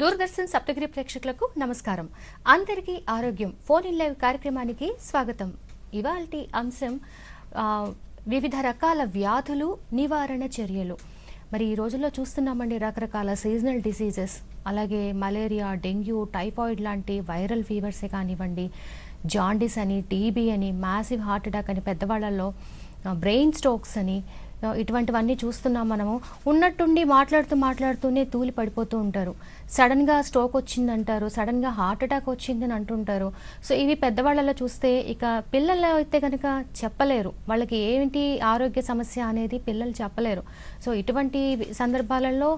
దూరదర్శన్ సప్తగిరి ప్రేక్షకులకు నమస్కారం. అందరికీ ఆరోగ్యం ఫోన్ ఇన్ లైవ్ కార్యక్రమానికి స్వాగతం. ఇవాల్టి అంశం వివిధ రకాల వ్యాధులు నివారణ చర్యలు. మరి ఈ రోజుల్లో చూస్తున్నామండి రకరకాల సీజనల్ డిసీజెస్ అలాగే మలేరియా డెంగ్యూ టైఫాయిడ్ లాంటి వైరల్ ఫీవర్సే కానివ్వండి జాండీస్ అని టీబీ అని మ్యాసివ్ హార్ట్ అటాక్ అని పెద్దవాళ్ళల్లో బ్రెయిన్ స్ట్రోక్స్ అని ఇటువంటివన్నీ చూస్తున్నాం మనము. ఉన్నట్టుండి మాట్లాడుతూ మాట్లాడుతూనే తూలి పడిపోతూ ఉంటారు. సడన్గా స్ట్రోక్ వచ్చిందంటారు సడన్గా హార్ట్ అటాక్ వచ్చిందని అంటుంటారు. సో ఇవి పెద్దవాళ్ళలో చూస్తే ఇక పిల్లలు అయితే కనుక చెప్పలేరు. వాళ్ళకి ఏంటి ఆరోగ్య సమస్య అనేది పిల్లలు చెప్పలేరు. సో ఇటువంటి సందర్భాలలో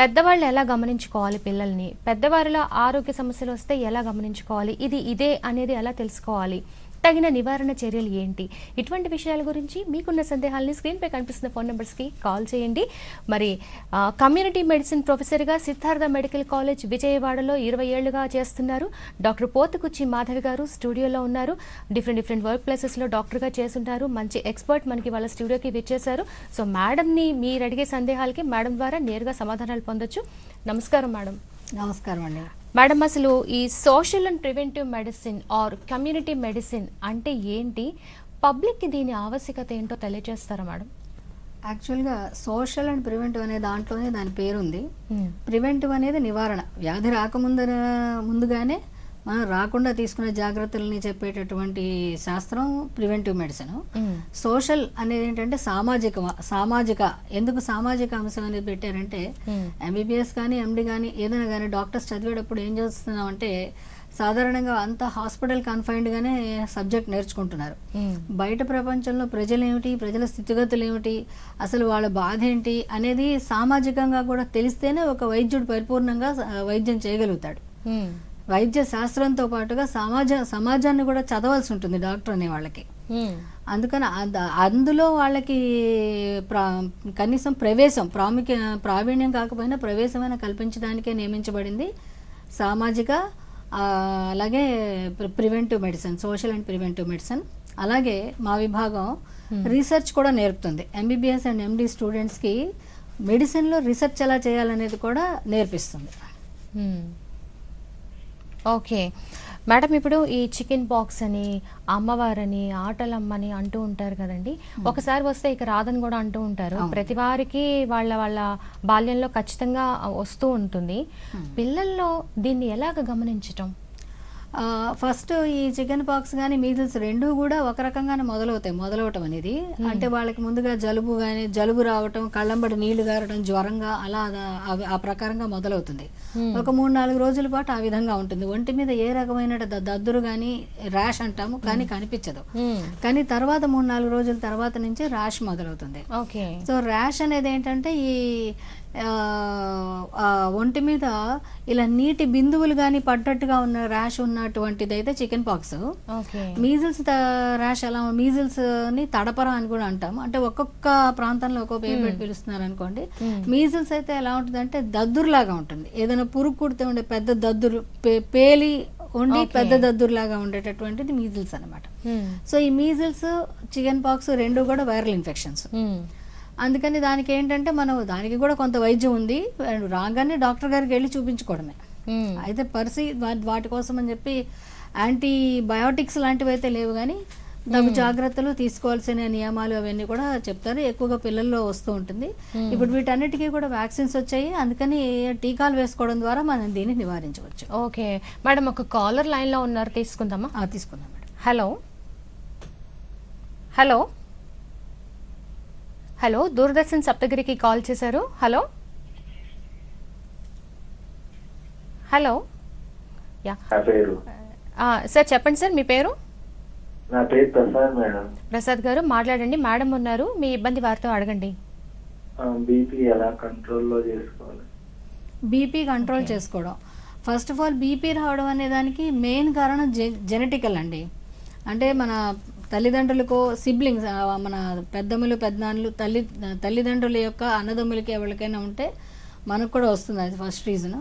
పెద్దవాళ్ళు ఎలా గమనించుకోవాలి పిల్లల్ని? పెద్దవారిలో ఆరోగ్య సమస్యలు వస్తే ఎలా గమనించుకోవాలి? ఇది ఇదే అనేది ఎలా తెలుసుకోవాలి? తగిన నివారణ చర్యలు ఏంటి? ఇటువంటి విషయాల గురించి మీకున్న సందేహాలని స్క్రీన్పై కనిపిస్తున్న ఫోన్ నెంబర్స్కి కాల్ చేయండి. మరి కమ్యూనిటీ మెడిసిన్ ప్రొఫెసర్గా సిద్ధార్థ మెడికల్ కాలేజ్ విజయవాడలో ఇరవై ఏళ్ళుగా చేస్తున్నారు. డాక్టర్ పోతుకుచ్చి మాధవి గారు స్టూడియోలో ఉన్నారు. డిఫరెంట్ డిఫరెంట్ వర్క్ ప్లేసెస్లో డాక్టర్గా చేస్తుంటారు. మంచి ఎక్స్పర్ట్ మనకి వాళ్ళ స్టూడియోకి విచ్చేశారు. సో మేడంని మీరు అడిగే సందేహాలకి మేడం ద్వారా నేరుగా సమాధానాలు పొందొచ్చు. నమస్కారం మేడం నమస్కారం అండి. మేడం అసలు ఈ social and preventive medicine or community medicine అంటే ఏంటి? పబ్లిక్కి దీని ఆవశ్యకత ఏంటో తెలియజేస్తారా మేడం? యాక్చువల్గా సోషల్ అండ్ ప్రివెంటివ్ అనే దాంట్లోనే దాని పేరు ఉంది ప్రివెంటివ్ అనేది నివారణ. వ్యాధి రాకముందు ముందుగానే మనం రాకుండా తీసుకునే జాగ్రత్తలని చెప్పేటటువంటి శాస్త్రం ప్రివెంటివ్ మెడిసిన్. సోషల్ అనేది ఏంటంటే సామాజిక సామాజిక. ఎందుకు సామాజిక అంశం అనేది పెట్టారంటే ఎంబీబీఎస్ కానీ ఎండి కానీ ఏదైనా కానీ డాక్టర్స్ చదివేటప్పుడు ఏం చేస్తున్నాం అంటే సాధారణంగా అంతా హాస్పిటల్ కన్ఫైన్డ్గానే సబ్జెక్ట్ నేర్చుకుంటున్నారు. బయట ప్రపంచంలో ప్రజలు ఏమిటి ప్రజల స్థితిగతులు ఏమిటి అసలు వాళ్ళ బాధ ఏంటి అనేది సామాజికంగా కూడా తెలిస్తేనే ఒక వైద్యుడు పరిపూర్ణంగా వైద్యం చేయగలుగుతాడు. వైద్య శాస్త్రంతో పాటుగా సమాజ సమాజాన్ని కూడా చదవాల్సి ఉంటుంది డాక్టర్ అనే వాళ్ళకి. అందుకని అంద- అందులో వాళ్ళకి కనీసం ప్రవేశం ప్రాముఖ్య ప్రావీణ్యం కాకపోయినా ప్రవేశమైన కల్పించడానికే నియమించబడింది. సామాజిక అలాగే preventive medicine social and preventive medicine. అలాగే మా విభాగం రీసెర్చ్ కూడా నేర్పుతుంది. ఎంబీబీఎస్ అండ్ ఎండి స్టూడెంట్స్కి మెడిసిన్లో రీసెర్చ్ ఎలా చేయాలనేది కూడా నేర్పిస్తుంది. ఓకే. మేడం ఇప్పుడు ఈ చికెన్ బాక్స్ అని అమ్మవారని ఆటలమ్మని అంటూ ఉంటారు కదండి. ఒకసారి వస్తే ఇక రాదని కూడా అంటూ ఉంటారు. ప్రతి వారికి వాళ్ళ వాళ్ళ బాల్యంలో ఖచ్చితంగా వస్తూ ఉంటుంది. పిల్లల్లో దీన్ని ఎలాగ గమనించటం? ఫస్ట్ ఈ చికెన్ పాక్స్ కానీ మీజిల్స్ రెండు కూడా ఒక రకంగానే మొదలవుతాయి మొదలవటం అనేది. అంటే వాళ్ళకి ముందుగా జలుబు కానీ జలుబు రావటం కళ్ళంబడి నీళ్ళు గారటం జ్వరంగా అలా ఆ ప్రకారంగా మొదలవుతుంది. ఒక మూడు నాలుగు రోజుల పాటు ఆ విధంగా ఉంటుంది. ఒంటి మీద ఏ రకమైన ద- దద్దురు కానీ ర్యాష్ అంటాము కానీ కనిపించదు. కానీ తర్వాత మూడు నాలుగు రోజుల తర్వాత నుంచి ర్యాష్ మొదలవుతుంది. ఓకే. సో ర్యాష్ అనేది ఏంటంటే ఈ ఒంటి మీద ఇలా నీటి బిందువులు కానీ పడ్డట్టుగా ఉన్న ర్యాష్ ఉన్నటువంటిది అయితే చికెన్ పాక్స్ మీజిల్స్ ర్యాష్ ఎలా మీజిల్స్ని తడపర అని కూడా అంటాం అంటే ఒక్కొక్క ప్రాంతంలో ఒక్కొక్క పేరు పెట్టి పిలుస్తున్నారు అనుకోండి మీజిల్స్ అయితే ఎలా ఉంటుంది అంటే దద్దురులాగా ఉంటుంది. ఏదైనా పురుగు కుడితే ఉండే పెద్ద దద్దురు పేలి ఉండి. పెద్ద దద్దురులాగా ఉండేటటువంటిది మీజిల్స్ అన్నమాట. సో ఈ మీజిల్స్ చికెన్ పాక్స్ రెండు కూడా వైరల్ ఇన్ఫెక్షన్స్ అందుకని దానికి ఏంటంటే మనం దానికి కూడా కొంత వైద్యం ఉంది. రాగానే డాక్టర్ గారికి వెళ్ళి చూపించుకోవడమే. అయితే పరిసి వాటి కోసం అని చెప్పి యాంటీ బయోటిక్స్ లాంటివి అయితే లేవు కానీ తగు జాగ్రత్తలు తీసుకోవాల్సిన నియమాలు అవన్నీ కూడా చెప్తారు. ఎక్కువగా పిల్లల్లో వస్తూ ఉంటుంది. ఇప్పుడు వీటన్నిటికీ కూడా వ్యాక్సిన్స్ వచ్చాయి. అందుకని టీకాలు వేసుకోవడం ద్వారా మనం దీన్ని నివారించవచ్చు. ఓకే. మేడం ఒక కాలర్ లైన్లో ఉన్నారు తీసుకుందామా? తీసుకుందాం madam. Hello. Hello. Hello Doordarshan సప్తగిరికి కాల్ చేశారు. హలో? హలో? సార్ చెప్పండి సార్ మీ పేరు? నా పేరు ప్రసాద్ మేడం. ప్రసాద్ గారు మాట్లాడండి. మేడం ఉన్నారు మీ ఇబ్బంది వారితో అడగండి. బీపీ ఎలా కంట్రోల్లో చేసుకోవాలి? బీపీ కంట్రోల్ చేసుకోవడం. ఫస్ట్ ఆఫ్ ఆల్ బీపీ రావడం అనే దానికి మెయిన్ కారణం జెనెటికల్ అండి. అంటే మన తల్లిదండ్రులకు సిబ్లింగ్స్ మన పెద్దమ్మలు పెద్దనాన్నలు తల్లి తల్లిదండ్రుల యొక్క అన్నదమ్ములకి ఎవరికైనా ఉంటే మనకు కూడా వస్తుంది అది ఫస్ట్ రీజన్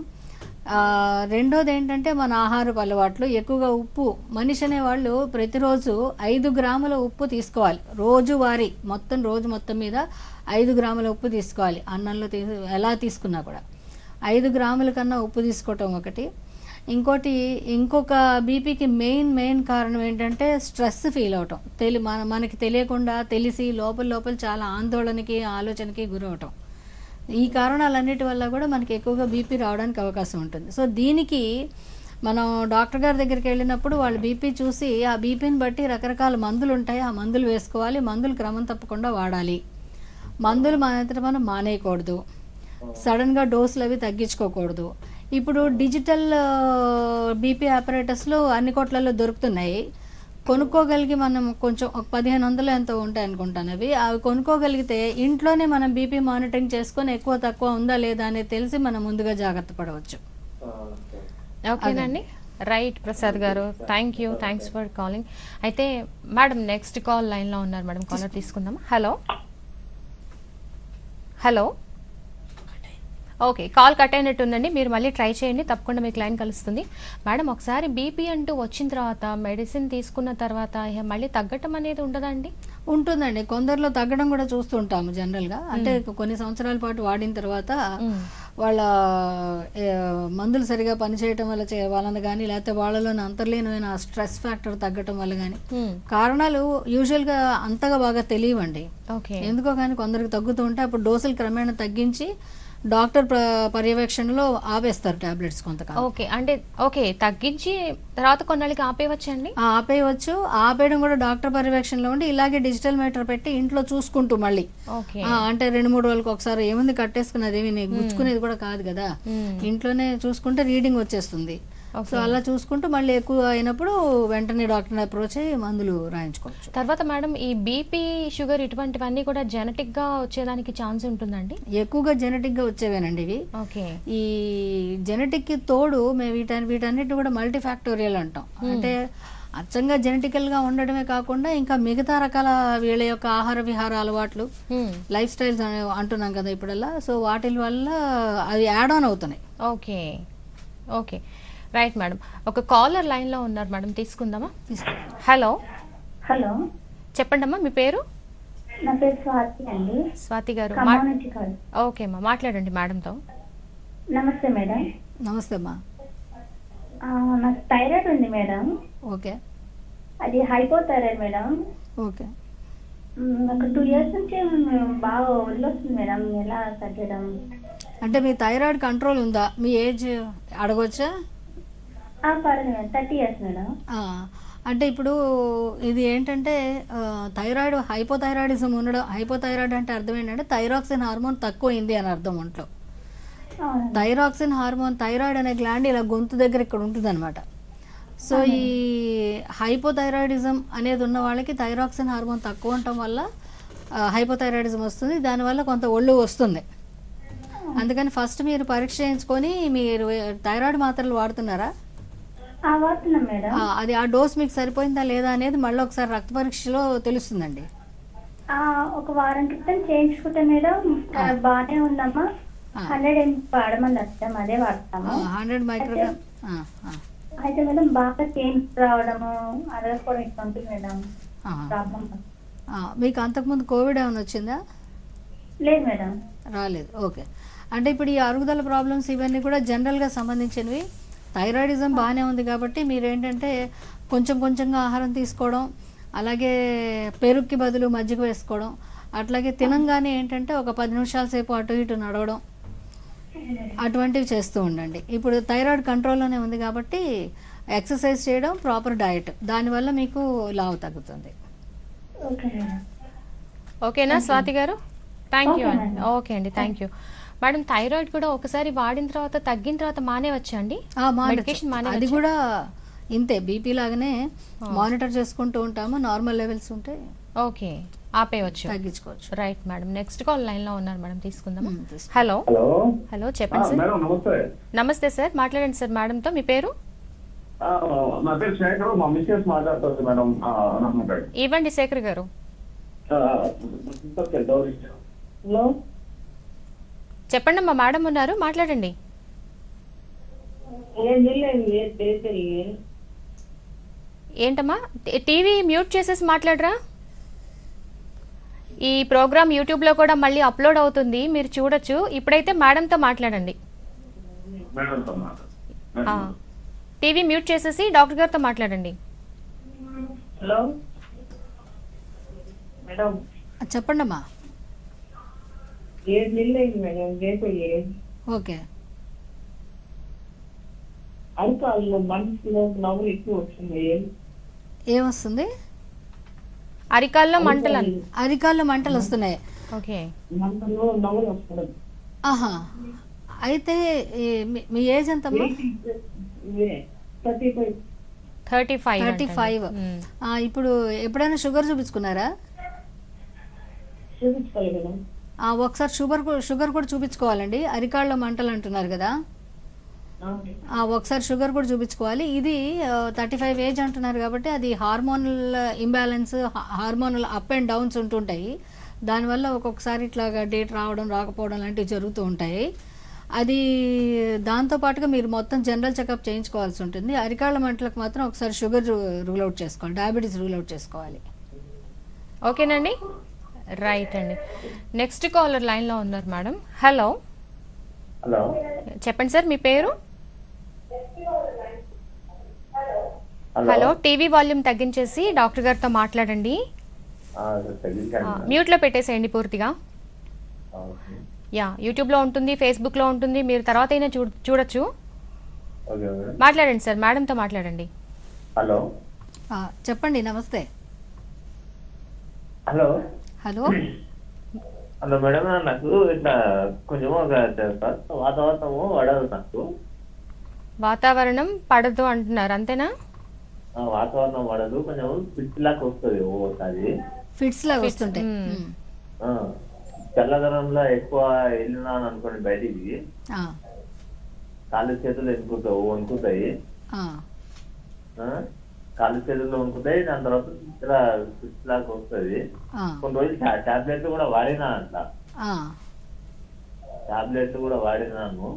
రెండోది ఏంటంటే మన ఆహారపు అలవాట్లు. ఎక్కువగా ఉప్పు. మనిషి అనేవాళ్ళు ప్రతిరోజు ఐదు గ్రాముల ఉప్పు తీసుకోవాలి. రోజువారీ మొత్తం రోజు మొత్తం మీద ఐదు గ్రాముల ఉప్పు తీసుకోవాలి. అన్నంలో తీసు ఎలా తీసుకున్నా కూడా. ఐదు గ్రాముల కన్నా ఉప్పు తీసుకోవటం ఒకటి. ఇంకోటి ఇంకొక బీపీకి మెయిన్ మెయిన్ కారణం ఏంటంటే స్ట్రెస్ ఫీల్ అవటం. తెలి మన మనకి తెలియకుండా తెలిసి లోపల లోపల చాలా ఆందోళనకి ఆలోచనకి గురవటం. ఈ కారణాలన్నిటి వల్ల కూడా మనకి ఎక్కువగా బీపీ రావడానికి అవకాశం ఉంటుంది. సో దీనికి మనం డాక్టర్ గారి దగ్గరికి వెళ్ళినప్పుడు వాళ్ళు బీపీ చూసి ఆ బీపీని బట్టి రకరకాల మందులు ఉంటాయి. ఆ మందులు వేసుకోవాలి. మందులు క్రమం తప్పకుండా వాడాలి. మందులు మన మనం మానేయకూడదు. సడన్గా డోసులు అవి తగ్గించుకోకూడదు. ఇప్పుడు డిజిటల్ బీపీ ఆపరేటర్స్లో అన్ని కోట్లలో దొరుకుతున్నాయి. కొనుక్కోగలిగి మనం కొంచెం ఒక పదిహేను వందలు ఎంతో ఉంటాయి అనుకుంటాను అవి. అవి కొనుక్కోగలిగితే ఇంట్లోనే మనం బీపీ మానిటరింగ్ చేసుకొని ఎక్కువ తక్కువ ఉందా లేదా అనేది తెలిసి మనం ముందుగా జాగ్రత్త పడవచ్చు. ఓకేనండి. రైట్ ప్రసాద్ గారు. Thank you. Thanks for calling. అయితే మేడం నెక్స్ట్ కాల్ లైన్లో ఉన్నారు మేడం. కాలర్ తీసుకుందామా? Hello? Hello? Okay call cut అయినట్టుందండి మీరు మళ్ళీ ట్రై చేయండి. తప్పకుండా మీకు లైన్ కలుస్తుంది. మేడం ఒకసారి బీపీ అంటూ వచ్చిన తర్వాత మెడిసిన్ తీసుకున్న తర్వాత మళ్ళీ తగ్గటం అనేది ఉండదా అండి? ఉంటుందండి. కొందరిలో తగ్గడం కూడా చూస్తుంటాము జనరల్గా అంటే కొన్ని సంవత్సరాల పాటు వాడిన తర్వాత వాళ్ళ మందులు సరిగా పనిచేయటం వల్ల వలన కానీ లేకపోతే వాళ్ళలోని అంతర్లీనమైన స్ట్రెస్ ఫ్యాక్టర్ తగ్గటం వల్ల కానీ కారణాలు యూజువల్గా అంతగా బాగా తెలియవండి. ఓకే. ఎందుకో కానీ కొందరికి తగ్గుతూ ఉంటే అప్పుడు డోసులు క్రమేణా తగ్గించి డాక్టర్ ప్ర- పర్యవేక్షణలో ఆపేస్తారు టాబ్లెట్స్ కొంతకాలం. ఓకే అంటే ఓకే తగ్గించి తర్వాత కొన్నాళ్ళకి ఆపేయవచ్చండి? ఆ, ఆపేయవచ్చు. ఆపేయడం కూడా డాక్టర్ పర్యవేక్షణలో ఉండి ఇలాగే డిజిటల్ మీటర్ పెట్టి ఇంట్లో చూసుకుంటూ మళ్ళీ. అంటే రెండు మూడు రోజులకు ఒకసారి ఏముంది కట్టేసుకున్నది ఏమి గుచ్చుకునేది కూడా కాదు కదా. ఇంట్లోనే చూసుకుంటే రీడింగ్ వచ్చేస్తుంది. సో అలా చూసుకుంటూ మళ్ళీ ఎక్కువ అయినప్పుడు వెంటనే డాక్టర్ని అప్రోచ్ అయ్యి మందులు రాయించుకోవచ్చు. తర్వాత మేడం ఈ బీపీ షుగర్ ఇటువంటివన్నీ కూడా జెనెటిక్గా వచ్చేదానికి ఛాన్స్ ఉంటుందండి? ఎక్కువగా జెనెటిక్గా వచ్చేవేనండి ఇవి. ఓకే. ఈ జెనెటిక్కి తోడు మేము వీటన్ని వీటన్నిటిని కూడా మల్టీ ఫ్యాక్టోరియల్ అంటాం అంటే అచ్చంగా జెనెటికల్గా ఉండడమే కాకుండా ఇంకా మిగతా రకాల వీళ్ళ యొక్క ఆహార విహార అలవాట్లు. లైఫ్ స్టైల్స్ అంటున్నాం కదా ఇప్పుడల్లా. సో వాటి వల్ల అవి యాడ్ ఆన్ అవుతున్నాయి. ఓకే. ఓకే. రైట్ మేడం ఒక కాలర్ లైన్లో ఉన్నారు మేడం తీసుకుందామా? హలో హలో చెప్పండి అమ్మా మీ పేరు? నా పేరు స్వాతి అండి. స్వాతి గారు. ఓకే అమ్మా. మాట్లాడండి మేడంతో నమస్తే మేడం. నమస్తే అమ్మా. నాకు థైరాయిడ్ ఉంది మేడం. ఓకే. అది హైపోథైరాయిడ్ మేడం. ఓకే. నాకు టూ ఇయర్స్ నుంచి బాగా వదిలొస్తుంది మేడం. ఎలా తగ్గడం? అంటే మీ థైరాయిడ్ కంట్రోల్ ఉందా? మీ ఏజ్ అడగొచ్చా? పర్లేదు మేడం థర్టీ ఇయర్స్ మేడం. ఆ, అంటే ఇప్పుడు ఇది ఏంటంటే థైరాయిడ్ హైపోథైరాయిడిజం ఉండడం హైపోథైరాయిడ్ అంటే అర్థం ఏంటంటే థైరాక్సిన్ హార్మోన్ తక్కువైంది అని అర్థం ఒంట్లో. థైరాక్సిన్ హార్మోన్ థైరాయిడ్ అనే గ్లాండ్ ఇలా గొంతు దగ్గర ఇక్కడ ఉంటుంది సో ఈ హైపోథైరాయిడిజం అనేది ఉన్న వాళ్ళకి థైరాక్సిన్ హార్మోన్ తక్కువ ఉండటం వల్ల హైపోథైరాయిడిజం వస్తుంది. దానివల్ల కొంత ఒళ్ళు వస్తుంది. అందుకని ఫస్ట్ మీరు పరీక్ష చేయించుకొని మీరు థైరాయిడ్ మాత్రలు వాడుతున్నారా ఆ, వాడుతున్నాం మేడం ఆ, అది ఆ డోస్ మీకు సరిపోయిందా లేదా అనేది మళ్ళీ ఒకసారి రక్త పరీక్షలో తెలుస్తుందండి. ఒక వారం క్రితం చేయించుకుంటే మేడం బాగానే ఉందమ్మా. హండ్రెడ్ ఏం వాడమని వచ్చాం అదే వాడతాము. Hundred microgram. అయితే మేడం బాగా పెయిన్స్ రావడము అరగకపోవడం ఇట్లా ఉంటుంది మేడం. మీకు అంతకుముందు కోవిడ్ ఏమైనా వచ్చిందా? లేదు మేడం. రాలేదు ఓకే. అంటే ఇప్పుడు ఈ అరుగుదల ప్రాబ్లమ్స్ ఇవన్నీ కూడా జనరల్గా సంబంధించినవి? థైరాయిడిజం బాగానే ఉంది కాబట్టి మీరు ఏంటంటే కొంచెం కొంచెంగా ఆహారం తీసుకోవడం అలాగే పెరుగుకి బదులు మజ్జిగ వేసుకోవడం అట్లాగే తినంగానే ఏంటంటే ఒక పది నిమిషాల సేపు అటు ఇటు నడవడం అటువంటివి చేస్తూ ఉండండి. ఇప్పుడు థైరాయిడ్ కంట్రోల్లోనే ఉంది కాబట్టి ఎక్సర్సైజ్ చేయడం ప్రాపర్ డయట్ దానివల్ల మీకు లావు తగ్గుతుంది. ఓకేనా స్వాతి గారు? థ్యాంక్ యూ అండి. ఓకే అండి. థ్యాంక్ యూ మేడం థైరాయిడ్ కూడా ఒకసారి వాడిన తర్వాత తగ్గిన తర్వాత మానేవచ్చా అండి. మెడికేషన్ అది కూడా ఇంతే బీపీ లాగానే మానిటర్ చేసుకుంటూ ఉంటాము. నార్మల్ లెవెల్స్ ఉంటే ఓకే ఆపేయవచ్చు తగ్గించుకోవచ్చు. Right madam. నెక్స్ట్ కాల్ లైన్లో ఉన్నారు మేడం. తీసుకుందామా? మ్మ్, తీసుకో. హలో హలో చెప్పండి సార్. మేడం నమస్తే. సార్. మాట్లాడండి సార్ మేడంతో. మీ పేరు? ఆ, నా పేరు శేఖర్. మా మిస్సెస్ మాట్లాడుతుంది మేడం. ఆ, నమ్మకండి ఇవ్వండి శేఖర్ గారు. హలో? చెప్పండి అమ్మా మేడం ఉన్నారు మాట్లాడండి. ఏంటమ్మా టీవీ మ్యూట్ చేసేసి మాట్లాడరా? ఈ ప్రోగ్రామ్ యూట్యూబ్లో కూడా మళ్ళీ అప్లోడ్ అవుతుంది మీరు చూడొచ్చు. ఇప్పుడైతే మేడంతో మాట్లాడండి. టీవీ మ్యూట్ చేసేసి డాక్టర్ గారితో మాట్లాడండి. హలో? మేడం? చెప్పండి అమ్మా ఏడు నెలలు అయింది మేడం రేపోయి ఓకే అరికాల్లో మనసులో నవ్వులు ఎక్కువ వస్తున్నాయి ఏమొస్తుంది అరికాల్లో మంటలు అరికాల్లో మంటలు వస్తున్నాయి ఓకే మంటలో నవ్వులు వస్తున్నాయి ఆహా అయితే మీ- ఏజ్ ఎంతమ్మా thirty five thirty five thirty five ఇప్పుడు ఎప్పుడైనా షుగర్ చూపించుకున్నారా ఆ, ఒకసారి షుగర్ షుగర్ కూడా చూపించుకోవాలండి. అరికాళ్ళలో మంటలు అంటున్నారు కదా. ఒకసారి షుగర్ కూడా చూపించుకోవాలి. ఇది థర్టీ ఫైవ్ ఏజ్ అంటున్నారు కాబట్టి అది hormonal imbalance hormonal up and downs ఉంటుంటాయి. దానివల్ల ఒక్కొక్కసారి ఇట్లాగా డేట్ రావడం రాకపోవడం లాంటివి జరుగుతూ ఉంటాయి. అది దాంతో పాటుగా మీరు మొత్తం జనరల్ చెకప్ చేయించుకోవాల్సి ఉంటుంది. అరికాళ్ళ మంటలకు మాత్రం ఒకసారి షుగర్ రూల్ అవుట్ చేసుకోవాలి. డయాబెటీస్ రూల్ అవుట్ చేసుకోవాలి. ఓకేనండి? రైట్ అండి. నెక్స్ట్ కాలర్ లైన్లో ఉన్నారు మేడం. హలో హలో చెప్పండి సార్ మీ పేరు? హలో టీవీ వాల్యూమ్ తగ్గించేసి డాక్టర్ గారితో మాట్లాడండి. తగ్గించండి. మ్యూట్లో పెట్టేసేయండి పూర్తిగా. యా యూట్యూబ్లో ఉంటుంది ఫేస్బుక్లో ఉంటుంది మీరు తర్వాత అయినా చూ చూడొచ్చు. మాట్లాడండి సార్ మేడంతో మాట్లాడండి. హలో ఆ, చెప్పండి నమస్తే. హలో హలో హలో మేడం నాకు ఇట్లా కొంచెం ఒక వాతావరణము పడదు నాకు. వాతావరణం పడదు అంటున్నారు అంతేనా? ఆ, వాతావరణం పడదు కొంచెం పిచ్చి లాగా వస్తుంది ఓసారి ఫిట్స్ లాగా వస్తుంటాయి. చల్లదనంలో ఎక్కువ వెళ్ళినాను అనుకోండి బయటికి. ఆ, కాళ్ళు చేతులు ఎనుకుంటావు వణుకుతాయి. కాళ్ళు చేతులు వణుకుతాయి దాని తర్వాత ఇలా పిచ్చి లాగా వస్తుంది. కొన్ని రోజులు టాబ్లెట్లు కూడా వాడినా అంట. టాబ్లెట్లు కూడా వాడినాను.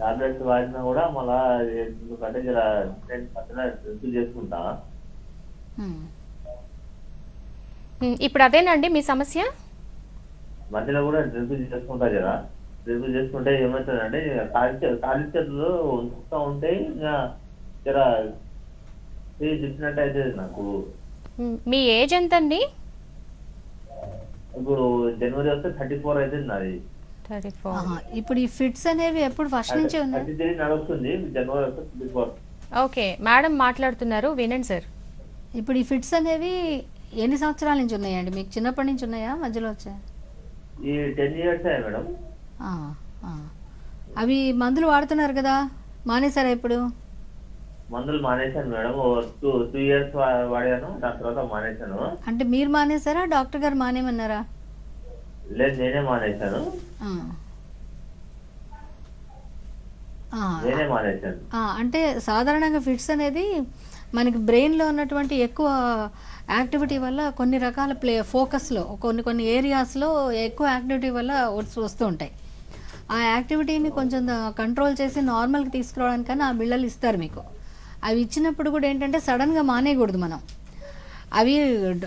టాబ్లెట్స్ వాడినా కూడా మళ్ళా ఎందుకంటే నేను మధ్యలో డ్రింక్ చేసుకుంటా. ఇప్పుడు అదేనండి మీ సమస్య? మధ్యలో కూడా డ్రింక్ చేసుకుంటా జరా. డ్రింక్ చేసుకుంటే ఏమవుతుందంటే కాలి కాలి చేతులు ఉంచుతూ ఉంటే ఇంకా అవుతుంది నాకు మ్, ఏజ్ ఎంత అండి ఇప్పుడు జనవరి వస్తే థర్టీ ఫోర్ అవుతుంది నాది. Thirty four. ఆహా. ఇప్పుడు ఈ ఫిట్స్ అనేవి ఎప్పుడు ఫస్ట్ నుంచి ఉన్నాయి? థర్టీ త్రీ నడుస్తుంది జనవరి వస్తే థర్టీ ఫోర్. ఓకే మేడం మాట్లాడుతున్నారు వినండి సార్. ఇప్పుడు ఈ ఫిట్స్ అనేవి ఎన్ని సంవత్సరాల నుంచి ఉన్నాయండి? మీకు చిన్నప్పటి నుంచి ఉన్నాయా? మధ్యలో వచ్చాయా ఈ టెన్ ఇయర్స్ అయ్యా మేడం. ఆ, ఆ. అవి మందులు వాడుతున్నారు కదా? మానేశారా ఇప్పుడు? మందులు మానేశాను మేడం. టూ టూ ఇయర్స్ వాడాను. దాని తర్వాత మానేశాను. అంటే మీరు మానేశారా? డాక్టర్ గారు మానేమన్నారా లేదు నేనే మానేశాను. నేనే అంటే సాధారణంగా ఫిట్స్ అనేది మనకి బ్రెయిన్లో ఉన్నటువంటి ఎక్కువ యాక్టివిటీ వల్ల కొన్ని రకాల ప్లే ఫోకస్లో కొన్ని కొన్ని ఏరియాస్లో ఎక్కువ యాక్టివిటీ వల్ల వస్తూ వస్తూ ఉంటాయి. ఆ యాక్టివిటీని కొంచెం కంట్రోల్ చేసి నార్మల్కి తీసుకురావడానికన్నా ఆ బిళ్ళలు ఇస్తారు మీకు. అవి ఇచ్చినప్పుడు కూడా ఏంటంటే సడన్గా మానేయకూడదు మనం. అవి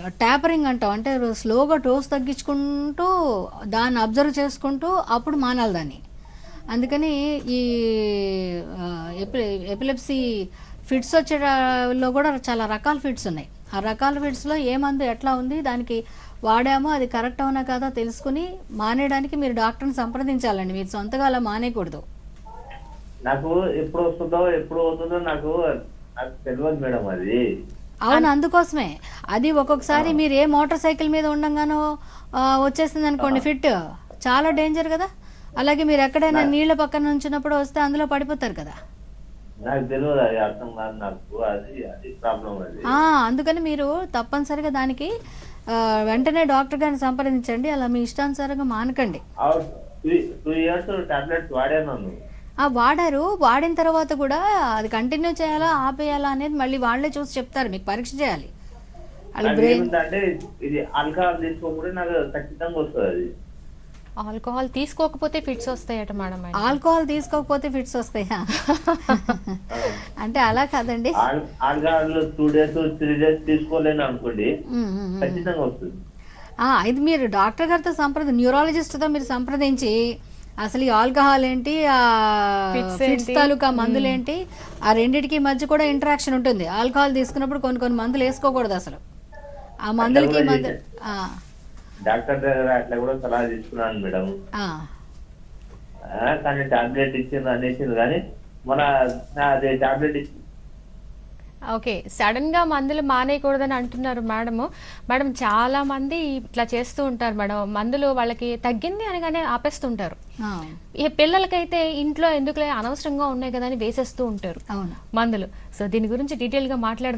ట్యాపరింగ్ అంటాం. అంటే స్లోగా డోస్ తగ్గించుకుంటూ దాన్ని అబ్జర్వ్ చేసుకుంటూ అప్పుడు మానాలి దాన్ని. అందుకని ఈ ఎపి ఎపిలెప్సీ ఫిట్స్ వచ్చేలో కూడా చాలా రకాల ఫిట్స్ ఉన్నాయి. ఆ రకాల ఫిట్స్లో ఏ మందు ఎట్లా ఉంది దానికి వాడామో అది కరెక్ట్ అవునా కాదా తెలుసుకుని మానేయడానికి మీరు డాక్టర్ని సంప్రదించాలండి. మీరు సొంతగా అలా మానేయకూడదు. నాకు ఎప్పుడు వస్తుందో ఎప్పుడు అవుతుందో నాకు నాకు తెలియదు మేడం అది. అవును అందుకోసమే. అది ఒక్కొక్కసారి మీరు ఏ మోటార్ సైకిల్ మీద ఉండంగానో వచ్చేసింది అనుకోండి ఫిట్. చాలా డేంజర్ కదా. అలాగే మీరు ఎక్కడైనా నీళ్ళ పక్కన ఉంచినప్పుడు వస్తే అందులో పడిపోతారు కదా. నాకు తెలియదు అది అర్థం కాదు నాకు అది అది ప్రాబ్లం అది. ఆ, అందుకని మీరు తప్పనిసరిగా దానికి వెంటనే డాక్టర్ గారిని సంప్రదించండి. అలా మీ ఇష్టానుసారంగా మానకండి. టూ ఇయర్స్ టాబ్లెట్స్ వాడాను. వాడారు వాడిన తర్వాత కూడా అది కంటిన్యూ చేయాలా ఆపేయాలా అనేది మళ్ళీ వాళ్ళే చూసి చెప్తారు మీకు పరీక్ష చేయాలి. ఇది ఆల్కహాల్ తీసుకోకుండా నాకు ఖచ్చితంగా వస్తుంది అది. ఆల్కహాల్ తీసుకోకపోతే ఫిట్స్ వస్తాయట మేడం. ఆల్కహాల్ తీసుకోకపోతే ఫిట్స్ వస్తాయా? అంటే అలా కాదండి. All- alcohol two days three days తీసుకోలేను అనుకోండి ఉమ్, ఉమ్, ఉమ్. ఖచ్చితంగా వస్తుంది. ఆ, ఇది మీరు డాక్టర్ గారితో సంప్రద న్యూరాలజిస్ట్తో మీరు సంప్రదించి అసలు ఈ ఆల్కహాల్ ఏంటి ఆ ఫిట్స్ ఏంటి? తాలూకా మందులు ఏంటి ఆ రెండిటికి మధ్య కూడా ఇంటరాక్షన్ ఉంటుంది. ఆల్కహాల్ తీసుకున్నప్పుడు కొన్ని కొన్ని మందులు వేసుకోకూడదు అసలు. ఆ మందులకి మందు డాక్టర్ దగ్గర అట్లా కూడా సలహా తీసుకున్నాను మేడం. కానీ టాబ్లెట్ ఇచ్చింది అనేసింది కానీ మన అదే టాబ్లెట్ ఇచ్చి ఓకే సడన్గా మందులు మానేయకూడదని అంటున్నారు మేడం మేడం చాలా మంది ఇట్లా చేస్తూ ఉంటారు మేడం మందులు వాళ్ళకి తగ్గింది అనగానే ఆపేస్తుంటారు. పిల్లలకైతే ఇంట్లో ఎందుకులే అనవసరంగా ఉన్నాయి కదా అని వేసేస్తూ ఉంటారు మందులు. సో దీని గురించి డీటెయిల్గా మాట్లాడదాం.